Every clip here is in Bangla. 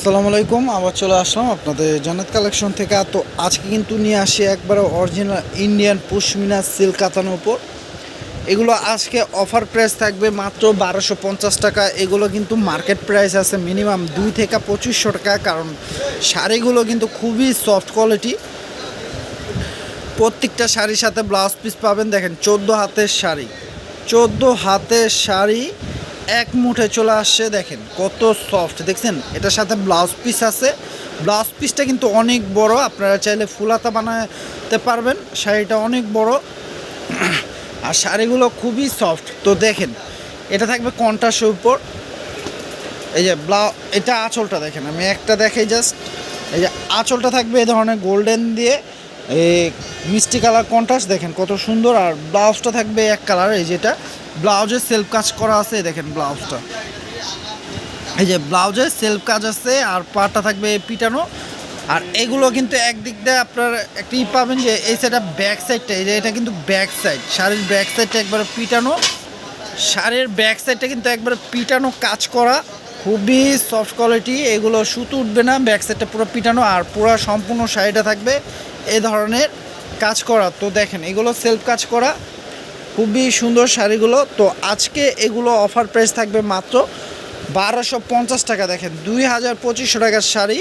আসসালামু আলাইকুম, আবার চলে আসলাম আপনাদের জান্নাত কালেকশন থেকে। তো আজকে কিন্তু নিয়ে আসি একবারে অরিজিনাল ইন্ডিয়ান পশমিনা সিল্ক কাতানোর উপর। এগুলো আজকে অফার প্রাইস থাকবে মাত্র বারোশো পঞ্চাশ টাকা। এগুলো কিন্তু মার্কেট প্রাইস আছে মিনিমাম দুই থেকে পঁচিশশো টাকা, কারণ শাড়িগুলো কিন্তু খুবই সফট কোয়ালিটি প্রত্যেকটা শাড়ির সাথে ব্লাউজ পিস পাবেন, দেখেন, চোদ্দ হাতের শাড়ি। চোদ্দ হাতের শাড়ি এক মুঠে চলে আসছে, দেখেন কত সফট দেখছেন, এটার সাথে ব্লাউজ পিস আছে। ব্লাউজ পিসটা কিন্তু অনেক বড়, আপনারা চাইলে ফুলাতা বানাতে পারবেন, শাড়িটা অনেক বড়। আর শাড়িগুলো খুবই সফট তো দেখেন, এটা থাকবে কন্টাসের উপর। এই যে ব্লাউ এটা আঁচলটা দেখেন, আমি একটা দেখাই জাস্ট এই যে আঁচলটা থাকবে এই ধরনের গোল্ডেন দিয়ে। এই মিষ্টি কালার কন্ট্রাস্ট দেখেন, কত সুন্দর। আর ব্লাউজটা থাকবে এক কালার এই যেটা। ব্লাউজে সেলফ কাজ করা আছে দেখেন ব্লাউজটা এই যে ব্লাউজে সেলফ কাজ আছে, আর পাটা থাকবে পিটানো। আর এগুলো কিন্তু একদিক দিয়ে আপনার একটি পাবেন যে, এই সাইডটা ব্যাক সাইডটা এই যে এটা কিন্তু ব্যাক সাইড শাড়ির ব্যাক সাইডটা একবারে পিটানো। শাড়ির ব্যাক সাইডটা কিন্তু একবারে পিটানো কাজ করা, খুবই সফট কোয়ালিটি এগুলো সুতো উঠবে না ব্যাক সাইডটা পুরো পিটানো, আর পুরো সম্পূর্ণ শাড়িটা থাকবে এই ধরনের কাজ করা, তো দেখেন, এগুলো সেলফ কাজ করা, খুবই সুন্দর শাড়িগুলো। তো আজকে এগুলো অফার প্রাইস থাকবে মাত্র বারোশো পঞ্চাশ টাকা। দেখেন, দুই হাজার পঁচিশশো টাকার শাড়ি,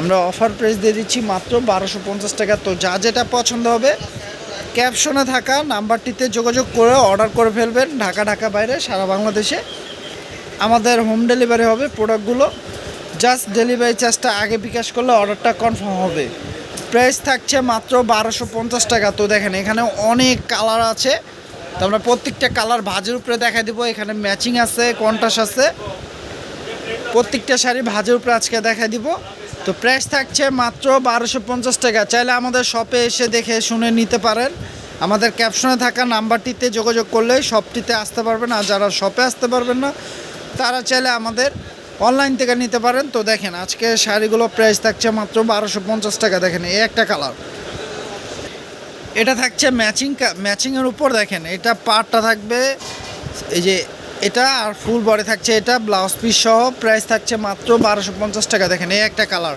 আমরা অফার প্রাইস দিয়ে দিচ্ছি মাত্র বারোশো পঞ্চাশ টাকা। তো যা যেটা পছন্দ হবে ক্যাপশনে থাকা নাম্বারটিতে যোগাযোগ করে অর্ডার করে ফেলবেন। ঢাকা ঢাকা বাইরে, সারা বাংলাদেশে। আমাদের হোম ডেলিভারি হবে প্রোডাক্টগুলো জাস্ট ডেলিভারি চার্জটা আগে বিকাশ করলে অর্ডারটা কনফার্ম হবে। প্রাইস থাকছে মাত্র বারোশো পঞ্চাশ টাকা। তো দেখেন, এখানে অনেক কালার আছে। তো আমরা প্রত্যেকটা কালার ভাজের উপরে দেখা দিব। এখানে ম্যাচিং আছে কন্টাস আছে। প্রত্যেকটা শাড়ি ভাজের উপরে আজকে দেখা দিব। তো প্রাইস থাকছে মাত্র বারোশো পঞ্চাশ টাকা। চাইলে আমাদের শপে এসে দেখে শুনে নিতে পারেন। আমাদের ক্যাপশনে থাকা নাম্বারটিতে যোগাযোগ করলে শপটিতে আসতে পারবেন। আর যারা শপে আসতে পারবেন না, তারা চাইলে আমাদের অনলাইন থেকে নিতে পারেন। তো দেখেন, আজকে শাড়িগুলো প্রাইস থাকছে মাত্র বারোশো পঞ্চাশ টাকা। দেখেন, এই একটা কালার এটা থাকছে ম্যাচিং ম্যাচিংয়ের উপর দেখেন, এটা পার্টটা থাকবে। এই যে এটা আর ফুল বডি থাকছে এটা ব্লাউজ পিস সহ প্রাইস থাকছে মাত্র বারোশো পঞ্চাশ টাকা। দেখেন, এই একটা কালার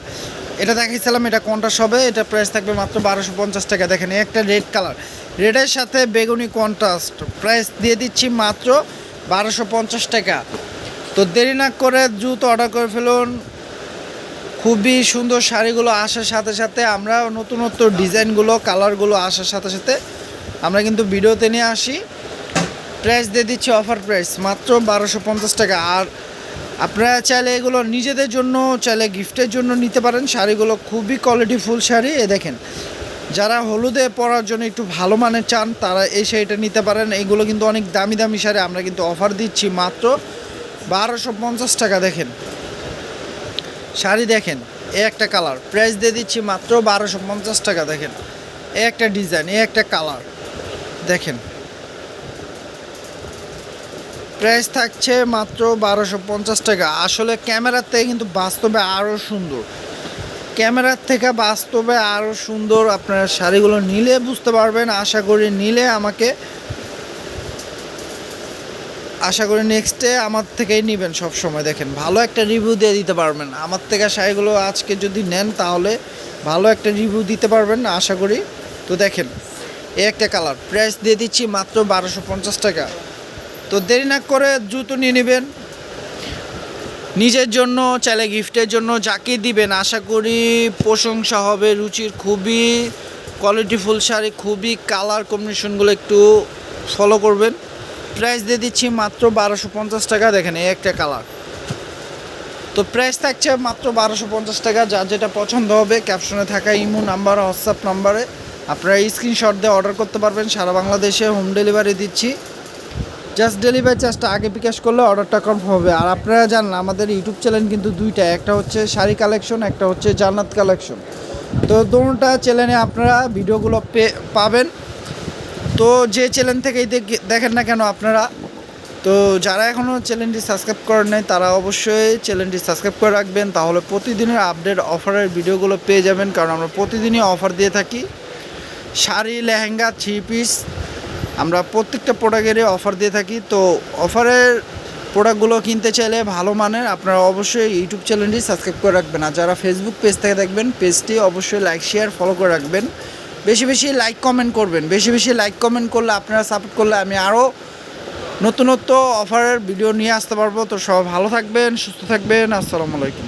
এটা দেখিয়েছিলাম এটা কন্ট্রাস্ট হবে, এটা প্রাইস থাকবে মাত্র বারোশো পঞ্চাশ টাকা। দেখেন, এই একটা রেড কালার রেডের সাথে বেগুনি কন্ট্রাস্ট প্রাইস দিয়ে দিচ্ছি মাত্র বারোশো পঞ্চাশ টাকা। তো দেরি না করে জুতো অর্ডার করে ফেলুন। খুবই সুন্দর শাড়িগুলো আসার সাথে সাথে আমরা নতুনত্ব ডিজাইনগুলো, কালারগুলো আসার সাথে সাথে আমরা কিন্তু ভিডিওতে নিয়ে আসি। প্রাইস দিয়ে দিচ্ছি অফার প্রাইস, মাত্র বারোশো পঞ্চাশ টাকা। আর আপনারা চাইলে এগুলো নিজেদের জন্য, চাইলে গিফটের জন্য নিতে পারেন। শাড়িগুলো খুবই কোয়ালিটিফুল শাড়ি। এ দেখেন, যারা হলুদে পরার জন্য একটু ভালো মানের চান, তারা এই শাড়িটা নিতে পারেন। এইগুলো কিন্তু অনেক দামি দামি শাড়ি, আমরা কিন্তু অফার দিচ্ছি মাত্র বারোশো পঞ্চাশ টাকা দেখেন। শাড়ি দেখেন, এ একটা কালার প্রাইস দিয়ে দিচ্ছি মাত্র বারোশো পঞ্চাশ টাকা দেখেন। এ একটা ডিজাইন এ একটা কালার দেখেন। প্রাইস থাকছে মাত্র বারোশো পঞ্চাশ টাকা। আসলে ক্যামেরার থেকে কিন্তু বাস্তবে আরও সুন্দর। ক্যামেরার থেকে বাস্তবে আরও সুন্দর আপনারা শাড়িগুলো নিলে বুঝতে পারবেন। আশা করি নিলে আমাকে আশা করি নেক্সটে আমার থেকেই নেবেন সব সময় দেখেন। ভালো একটা রিভিউ দিয়ে দিতে পারবেন। আমার থেকে শাড়িগুলো আজকে যদি নেন, তাহলে ভালো একটা রিভিউ দিতে পারবেন, আশা করি। তো দেখেন, এই একটা কালার প্রাইস দিয়ে দিচ্ছি মাত্র বারোশো পঞ্চাশ টাকা। তো দেরি না করে জুতো নিয়ে নেবেন। নিজের জন্য, চাইলে গিফটের জন্য, যাকে দিবেন, আশা করি প্রশংসা হবে, রুচির খুবই কোয়ালিটিফুল শাড়ি, খুবই কালার কম্বিনেশনগুলো একটু ফলো করবেন। প্রাইস দিয়ে দিচ্ছি মাত্র বারোশো পঞ্চাশ টাকা। দেখেন, এই একটা কালার। তো প্রাইস থাকছে মাত্র বারোশো পঞ্চাশ টাকা। যার যেটা পছন্দ হবে, ক্যাপশনে থাকা ইমো নাম্বার, হোয়াটসঅ্যাপ নাম্বারে আপনারা স্ক্রিনশট দিয়ে অর্ডার করতে পারবেন। সারা বাংলাদেশে হোম ডেলিভারি দিচ্ছি। জাস্ট ডেলিভারি চার্জটা আগে বিকাশ করলে অর্ডারটা কনফার্ম হবে। আর আপনারা জানেন, আমাদের ইউটিউব চ্যানেল কিন্তু দুইটা। একটা হচ্ছে শাড়ি কালেকশন একটা হচ্ছে জান্নাত কালেকশন তো দুটা চ্যানেলে আপনারা ভিডিওগুলো পে পাবেন। তো যে চ্যানেল থেকেই দেখ- দেখেন না কেন আপনারা, তো যারা এখনও চ্যানেলটি সাবস্ক্রাইব করেন নাই, তারা অবশ্যই চ্যানেলটি সাবস্ক্রাইব করে রাখবেন, তাহলে প্রতিদিনের আপডেট অফারের ভিডিওগুলো পেয়ে যাবেন, কারণ আমরা প্রতিদিনই অফার দিয়ে থাকি। শাড়ি, লেহেঙ্গা থ্রি পিস আমরা প্রত্যেকটা প্রোডাক্টেরই অফার দিয়ে থাকি, তো অফারের প্রোডাক্টগুলো কিনতে চাইলে ভালো মানের, আপনারা অবশ্যই ইউটিউব চ্যানেলটি সাবস্ক্রাইব করে রাখবেন। আর যারা ফেসবুক পেজ থেকে দেখবেন পেজটি অবশ্যই লাইক শেয়ার ফলো করে রাখবেন। বেশি বেশি লাইক কমেন্ট করবেন। বেশি বেশি লাইক কমেন্ট করলে, আপনারা সাপোর্ট করলে আমি আরও নতুনত্ব অফারের ভিডিও নিয়ে আসতে পারব। তো সব ভালো থাকবেন, সুস্থ থাকবেন। আসসালামু আলাইকুম।